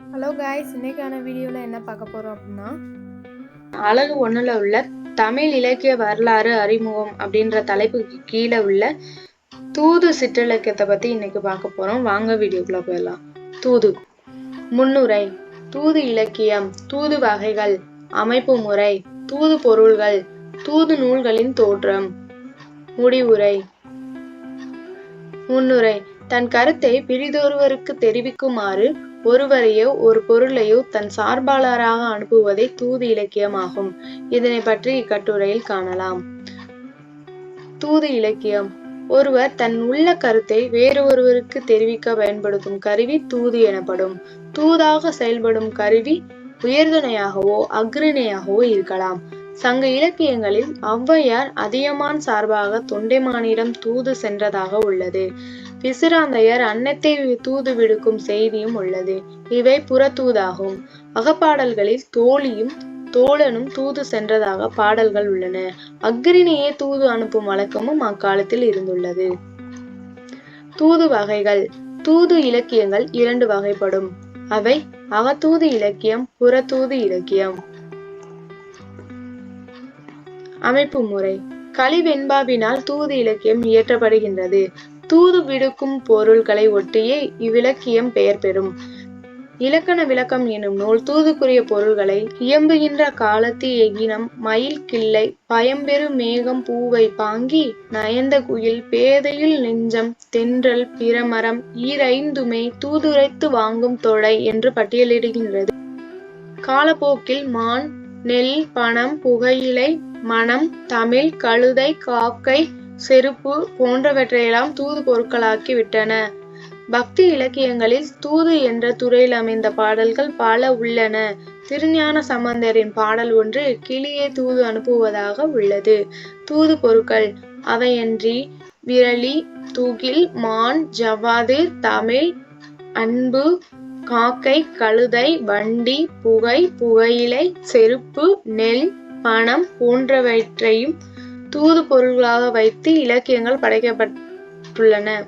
Hello guys இன்னைக்கான வீடியோவில் என்ன பார்க்க போகிறோம் அப்படின்னா அழகு ஒண்ணுல உள்ள தமிழ் இலக்கிய வரலாறு அறிமுகம் அப்படின்ற தலைப்புக்கு கீழே உள்ள தூது சிற்றிலக்கியத்தை பத்தி இன்னைக்கு பார்க்க போறோம். வாங்க வீடியோக்குள்ள போயிடலாம். தூது முன்னுரை தூது இலக்கியம் தூது வகைகள் அமைப்பு முறை தூது பொருள்கள் தூது நூல்களின் தோற்றம் முடிவுரை. முன்னுரை தன் கருத்தை பிரிதொருவருக்கு தெரிவிக்குமாறு ஒருவரையோ ஒரு பொருளையோ தன் சார்பாளராக அனுப்புவதே தூது இலக்கியமாகும். இதனை பற்றி இக்கட்டுரையில் காணலாம். தூது இலக்கியம். ஒருவர் தன் உள்ள கருத்தை வேறு ஒருவருக்கு தெரிவிக்க பயன்படுத்தும் கருவி தூது எனப்படும். தூதாக செயல்படும் கருவி உயர்துணையாகவோ அக்ரிணையாகவோ இருக்கலாம். சங்க இலக்கியங்களில் ஔவையார் அதியமான் சார்பாக தொண்டைமானிடம் தூது சென்றதாக உள்ளது. பிசிராந்தையர் அன்னத்தை தூது விடுக்கும் செய்தியும் உள்ளது. இவை புறத்தூதாகும். அகப்பாடல்களில் தோழியும் தோழனும் தூது சென்றதாக பாடல்கள் உள்ளன. அக்ரிணியே தூது அனுப்பும் வழக்கமும் அக்காலத்தில் இருந்துள்ளது. தூது வகைகள். தூது இலக்கியங்கள் இரண்டு வகைப்படும். அவை அகத்தூது இலக்கியம் புறத்தூது இலக்கியம். அமைப்பு முறை. களிவெண்பாவினால் தூது இலக்கியம் இயற்றப்படுகின்றது. தூது விடுக்கும் பொருள்களை ஒட்டியே இவ்விலக்கியம் பெயர் பெறும். இலக்கண விளக்கம் எனும் நூல் தூதுக்குரிய பொருள்களை இயம்புகின்ற காலத்து எகினம் மயில் கிள்ளை பயம்பெரு மேகம் பூவை பாங்கி நயந்த குயில் பேதையில் நெஞ்சம் தென்றல் பிரமரம் ஈரைந்துமே தூதுரைத்து வாங்கும் தொடை என்று பட்டியலிடுகின்றது. காலப்போக்கில் மான் நெல் பணம் புகையிலை மனம் தமிழ் கழுதை காக்கை செருப்பு போன்றவற்றையெல்லாம் தூது பொருட்களாக்கி விட்டன. பக்தி இலக்கியங்களில் தூது என்ற துறையில் அமைந்த பாடல்கள் பல உள்ளன. திருஞான சம்பந்தரின் பாடல் ஒன்று கிளியே தூது அனுப்புவதாக உள்ளது. தூது பொருட்கள் அவையன்றி விரலி தூகில் மான் ஜவாது தமிழ் அன்பு காக்கை கழுதை வண்டி புகை புகையிலை செருப்பு நெல் பணம் போன்றவற்றையும் தூது பொருள்களாக வைத்து இலக்கியங்கள் படைக்கப்பட்டுள்ளன.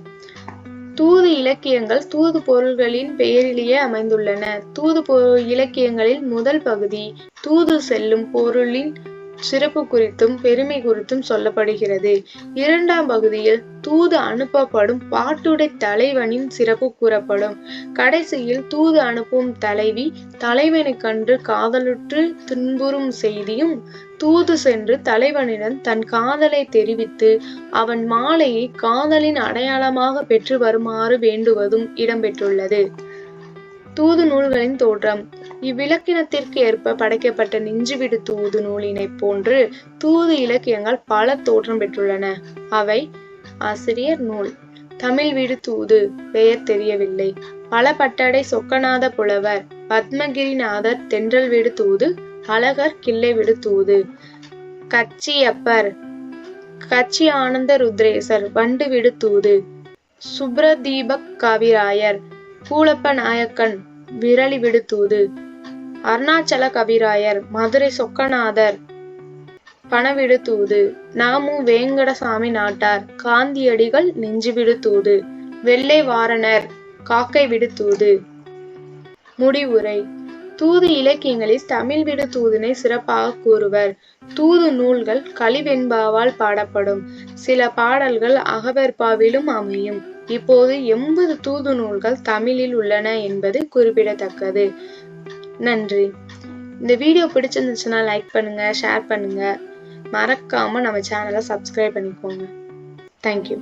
தூது இலக்கியங்கள் தூது பொருள்களின் பெயரிலேயே அமைந்துள்ளன. தூது இலக்கியங்களில் முதல் பகுதி தூது செல்லும் பொருளின் சிறப்பு குறித்தும் பெருமை குறித்தும் சொல்லப்படுகிறது. இரண்டாம் பகுதியில் தூது அனுப்பப்படும் பாட்டுடை தலைவனின் சிறப்பு கூறப்படும். கடைசியில் தூது அனுப்பும் தலைவி தலைவனை கண்டு காதலுற்று துன்புறும் செய்தியும் தூது சென்று தலைவனிடம் தன் காதலை தெரிவித்து அவன் மாலையை காதலின் அடையாளமாக பெற்று வருமாறு வேண்டுவதும் இடம்பெற்றுள்ளது. தூது நூல்களின் தோற்றம். இவ்விலக்கினத்திற்கு ஏற்ப படைக்கப்பட்ட நெஞ்சுவிடு தூது நூலினை போன்று தூது இலக்கியங்கள் பல தோற்றம் பெற்றுள்ளன. அவை ஆசிரியர் நூல். தமிழ் வீடு தூது பெயர் தெரியவில்லை. பல பட்டடை சொக்கநாத புலவர் பத்மகிரிநாதர் தென்றல் வீடு தூது அழகர் கிள்ளை விடு தூது கச்சியப்பர் கச்சி ஆனந்த ருத்ரேசர் வண்டு விடு தூது சுப்ரதீபக் கவிராயர் கூலப்ப நாயக்கன் விரலி விடு தூது அருணாச்சல கவிராயர் மதுரை சொக்கநாதர். பணவிடு தூது நாமு வேங்கடசாமி நாட்டார். காந்தியடிகள் நெஞ்சுவிடு தூது வெள்ளை வாரணர் காக்கை விடு தூது. முடிவுரை. தூது இலக்கியங்களில் தமிழ் விடு தூதினை சிறப்பாக கூறுவர். தூது நூல்கள் கலிவெண்பாவால் பாடப்படும். சில பாடல்கள் அகவெற்பாவிலும் அமையும். இப்போது எண்பது தூது நூல்கள் தமிழில் உள்ளன என்பது குறிப்பிடத்தக்கது. நன்றி. இந்த வீடியோ பிடிச்சிருந்துச்சுன்னா லைக் பண்ணுங்க ஷேர் பண்ணுங்க. மறக்காம நம்ம சேனலை சப்ஸ்கிரைப் பண்ணிக்கோங்க. தேங்க்யூ